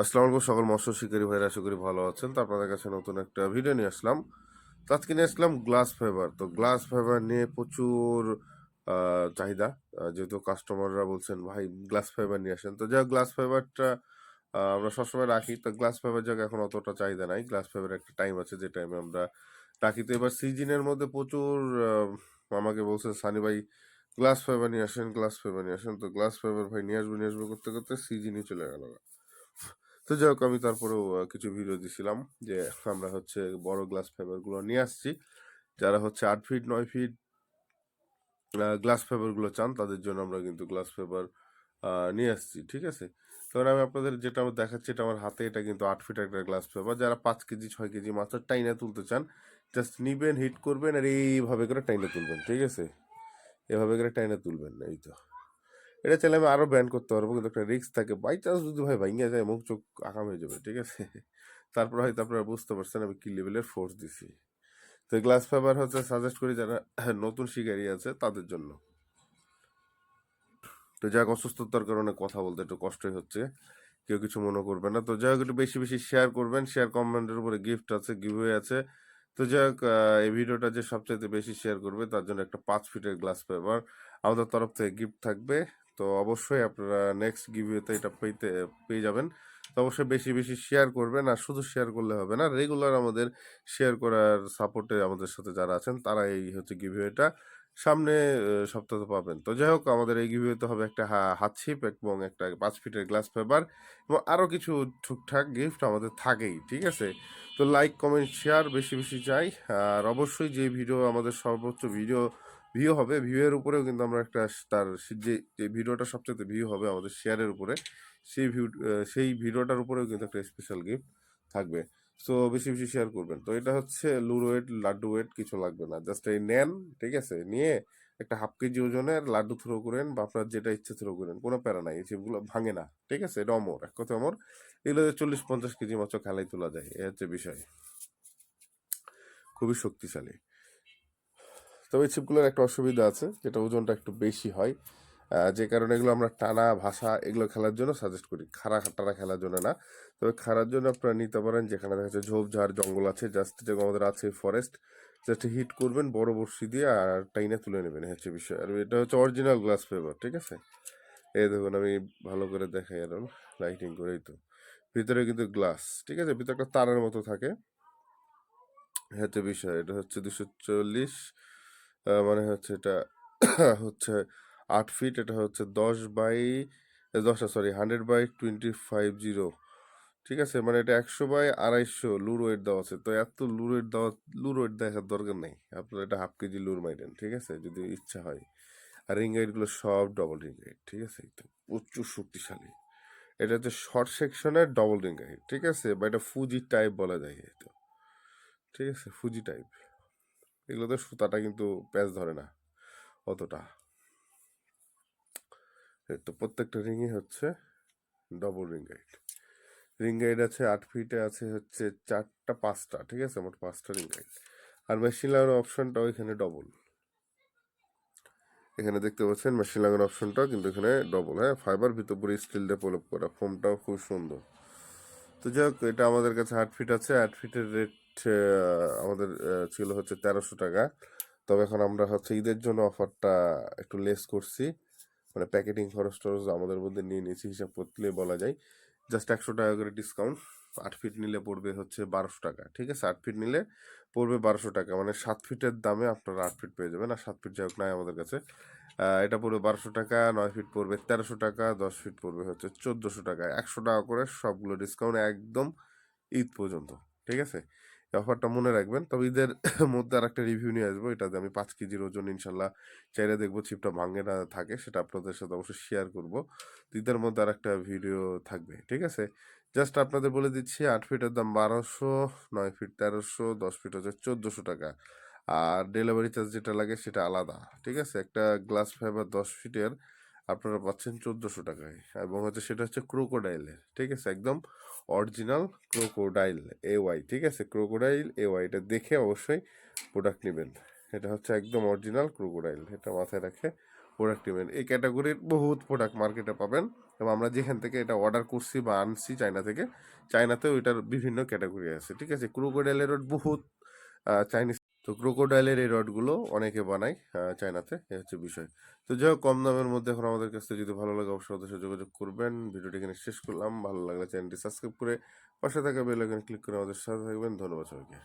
আসসালামু আলাইকুম সকল মৎস্য শিকারী ভাইরা, আশা করি ভালো আছেন। তো আপনাদের কাছে নতুন একটা ভিডিও নিয়ে আসলাম। তো আজকে নিয়ে আসলাম গ্লাস ফাইবার তো গ্লাস ফাইবার নিয়ে প্রচুর চাহিদা। যেহেতু কাস্টমাররা বলছেন, ভাই গ্লাস ফাইবার নিয়ে আসেন। তো যা গ্লাস ফাইবারটা আমরা সবসময় রাখি। তো গ্লাস ফাইবার জায়গা এখন অতটা চাহিদা নাই। গ্লাস ফাইবার একটা টাইম আছে যে টাইমে আমরা রাখি। তো এবার সিজনের মধ্যে প্রচুর আমাকে বলছে, সানি ভাই গ্লাস ফাইবার নিয়ে আসেন গ্লাস ফাইবার নিয়ে আসেন। তো গ্লাস ফাইবার ভাই, নিয়ে আসব নিয়ে আসব করতে করতে সিজনই চলে গেল। তো যাই হোক, আমি তারপরেও কিছু ভিডিও দিছিলাম যে আমরা হচ্ছে বড় গ্লাস ফাইবারগুলো নিয়ে আসছি। যারা হচ্ছে আট ফিট নয় ফিট গ্লাস ফাইবারগুলো চান, তাদের জন্য আমরা কিন্তু গ্লাস ফাইবার নিয়ে আসছি, ঠিক আছে? তখন আমি আপনাদের যেটা দেখাচ্ছি, এটা আমার হাতে, এটা কিন্তু আট ফিট একটা গ্লাস ফাইবার যারা পাঁচ কেজি, ছয় কেজি মাছ টাইনা তুলতে চান জাস্ট নিবেন হিট করবেন, আর এইভাবে করে টাইনা তুলবেন, ঠিক আছে? এভাবে করে টাইনা তুলবেন, এই তো। এটা চাইলে আমি আরও ব্যান করতে পারব, কিন্তু একটা রিস্ক থাকে। বাই চান্স যদি ভাই ভাঙিয়া যায়, মুখ চোখ আকাম হয়ে যাবে, ঠিক আছে? তারপর হয়তো আপনারা বুঝতে পারছেন আমি কি লেভেলের ফোর্স দিছি। তো গ্লাস ফাইবার হচ্ছে সাজেস্ট করি যারা নতুন শিকারি আছে, তাদের জন্য। তো যাক, অসুস্থতার কারণে কথা বলতে একটু কষ্টই হচ্ছে। কেউ কিছু মনে করবে না। তো যাই হোক, একটু বেশি বেশি শেয়ার করবেন। শেয়ার কমেন্টের উপরে গিফট আছে গিভওয়ে আছে। তো যাই হোক এই ভিডিওটা যে সবচাইতে বেশি শেয়ার করবে, তার জন্য একটা পাঁচ ফিটের গ্লাস পেপার আমাদের তরফ থেকে গিফট থাকবে। তো অবশ্যই আপনারা নেক্সট গিভওয়েতে এটা পেতে, পেয়ে যাবেন। তো অবশ্যই বেশি বেশি শেয়ার করবেন আর শুধু শেয়ার করলে হবে না রেগুলার আমাদের শেয়ার করার সাপোর্টে আমাদের সাথে যারা আছেন তারা এই হচ্ছে গিভওয়েটা সামনে সপ্তাহে পাবেন। তো যাই হোক, আমাদের এই গিভওয়েতে হবে একটা হাত ছিপ এবং একটা পাঁচ ফিটের গ্লাস পেপার এবং আরও কিছু টুকটাক গিফট আমাদের থাকেই, ঠিক আছে? তো লাইক কমেন্ট শেয়ার বেশি বেশি চাই। আর অবশ্যই যে ভিডিও আমাদের সর্বোচ্চ ভিডিও ভিউ হবে। ভিউয়ের উপরেও কিন্তু আমরা একটা তার যে যে ভিডিওটা সবচেয়ে ভিউ হবে আমাদের শেয়ারের উপরে, সেই ভিউ সেই ভিডিওটার উপরেও কিন্তু একটা স্পেশাল গিফট থাকবে। সো বেশি বেশি শেয়ার করবেন। তো এটা হচ্ছে লুর ওয়েট, লাড্ডু ওয়েট, কিছু লাগবে না। জাস্ট এই নেন, ঠিক আছে? নিয়ে একটা হাফ কেজি ওজনের লাড্ডু থ্রো করেন বা আপনার যেটা ইচ্ছে থ্রো করেন, কোনো প্যারা নাই। এই চিপগুলো ভাঙে না, ঠিক আছে? এটা অমর, এক কথা অমর। এগুলো চল্লিশ, পঞ্চাশ কেজি মাত্র খেলাই তোলা যায়, এ হচ্ছে বিষয়। খুবই শক্তিশালী। তবে এই ছিপগুলোর একটা অসুবিধা আছে, যেটা ওজনটা একটু বেশি হয়। যে কারণে এগুলো আমরা টানা ভাষা এগুলো খেলার জন্য সাজেস্ট করি। খাড়া টানা খেলার জন্য না। তবে খাড়ার জন্য আপনারা নিতে পারেন, যেখানে দেখা যাচ্ছে ঝোপঝাড় জঙ্গল আছে জাস্ট যেগুলো আমাদের আছে ফরেস্ট জাস্ট হিট করবেন, বড় বড়শি দিয়ে আর টাইনে তুলে নেবেন। হচ্ছে বিষয়। আর এটা হচ্ছে অরিজিনাল গ্লাস ফেভার ঠিক আছে? এই দেখুন, আমি ভালো করে দেখাই আর লাইটিং করেই তো। ভিতরে কিন্তু গ্লাস ঠিক আছে? ভিতরে একটা তারের মতো থাকে। হচ্ছে বিষয়। এটা হচ্ছে দুশো চল্লিশ মানে হচ্ছে এটা হচ্ছে আট ফিট, এটা হচ্ছে দশ বাই দশটা sorry hundred by twenty five zero ঠিক আছে? মানে এটা একশো বাই আড়াইশো লুর ওয়েট দেওয়া আছে। তো এত লুর ওয়েট দেওয়া, লুর ওয়েট দেখার দরকার নেই। আপনার এটা হাফ কেজি লুর মাইরেন, ঠিক আছে? যদি ইচ্ছা হয়। আর রিং গাইডগুলো সব ডবল রিং গাইড, ঠিক আছে? তো প্রচুর শক্তিশালী। এটা হচ্ছে শর্ট সেকশনের ডবল রিং গাইড, ঠিক আছে? বা এটা ফুজি টাইপ বলা যায় তো ঠিক আছে? ফুজি টাইপ এগুলোতে সুতাটা কিন্তু প্যাচ ধরে না অতটা। তো প্রত্যেকটা রিংই হচ্ছে double ring guide ring guide আছে আট ফিটে আছে হচ্ছে চারটা, পাঁচটা, ঠিক আছে? মোট পাঁচটা রিং গাইড আর মেশিন লাগানোর অপশনটাও এখানে ডবল এখানে দেখতে পাচ্ছেন মেশিন লাগানোর অপশনটাও কিন্তু এখানে ডবল হ্যাঁ? ফাইবার ভিতর পুরো স্টিল প্রলোভ করা। ফোমটাও খুব সুন্দর। তো যাই হোক, এটা আমাদের কাছে আট ফিট আছে। আট ফিটের রেট আমাদের ছিল হচ্ছে তেরোশো টাকা। তবে এখন আমরা হচ্ছে ঈদের জন্য অফারটা একটু লেস করছি। মানে প্যাকেটিং খরচ টরচ আমাদের মধ্যে নিয়ে নিয়েছি, হিসাব করলে বলা যায়। জাস্ট একশো টাকা করে ডিসকাউন্ট আট ফিট নিলে পড়বে হচ্ছে বারোশো টাকা, ঠিক আছে? আট ফিট নিলে পড়বে বারোশো টাকা। মানে সাত ফিটের দামে আপনারা আট ফিট পেয়ে যাবেন, আর সাত ফিট যাই হোক নাই আমাদের কাছে। এটা পড়বে বারোশো টাকা, নয় ফিট পড়বে তেরোশো টাকা, দশ ফিট পড়বে হচ্ছে চোদ্দোশো টাকা। একশো টাকা করে সবগুলো ডিসকাউন্ট একদম ঈদ পর্যন্ত, ঠিক আছে? অফারটা মনে রাখবেন। তবে ঈদের মধ্যে আর একটা রিভিউ নিয়ে আসব। এটাতে আমি পাঁচ কেজির ওজন ইনশাল্লাহ চাইলে দেখব চিপটা ভাঙে না থাকে, সেটা আপনাদের সাথে অবশ্যই শেয়ার করব। ঈদের মধ্যে আর একটা ভিডিও থাকবে, ঠিক আছে? জাস্ট আপনাদের বলে দিচ্ছি, আট ফিটের দাম বারোশো, নয় ফিট তেরোশো, দশ ফিট হচ্ছে চোদ্দোশো টাকা। আর ডেলিভারি চার্জ যেটা লাগে সেটা আলাদা, ঠিক আছে? একটা গ্লাস ফাইবার দশ ফিটের আপনারা পাচ্ছেন চোদ্দোশো টাকায়। এবং হচ্ছে সেটা হচ্ছে ক্রোকোডাইলের ঠিক আছে? একদম অরিজিনাল ক্রোকোডাইল এ ওয়াই ঠিক আছে? ক্রোকোডাইল এ ওয়াই এটা দেখে অবশ্যই প্রোডাক্ট নেবেন। এটা হচ্ছে একদম অরিজিনাল ক্রোকোডাইল, এটা মাথায় রাখে প্রোডাক্ট নেবেন। এই ক্যাটাগরির বহুত প্রোডাক্ট মার্কেটে পাবেন এবং আমরা যেখান থেকে এটা অর্ডার করছি বা আনছি চায়না থেকে চায়নাতেও এটার বিভিন্ন ক্যাটাগরি আছে, ঠিক আছে? ক্রোকোডাইলেরও বহুত চাইনিজ তো ক্রোকোডাইলের এই রডগুলো অনেকে বানায় চায়নাতে, এ হচ্ছে বিষয়। তো যাই হোক কম দামের মধ্যে এখন আমাদের কাছ থেকে যদি ভালো লাগে, অবশ্যই অবশ্যই যোগাযোগ করবেন। ভিডিওটি এখানে শেষ করলাম। ভালো লাগলে চ্যানেলটি সাবস্ক্রাইব করে পাশে থাকা বেল আইকনে ক্লিক করে আমাদের সাথে থাকবেন। ধন্যবাদ সবাইকে।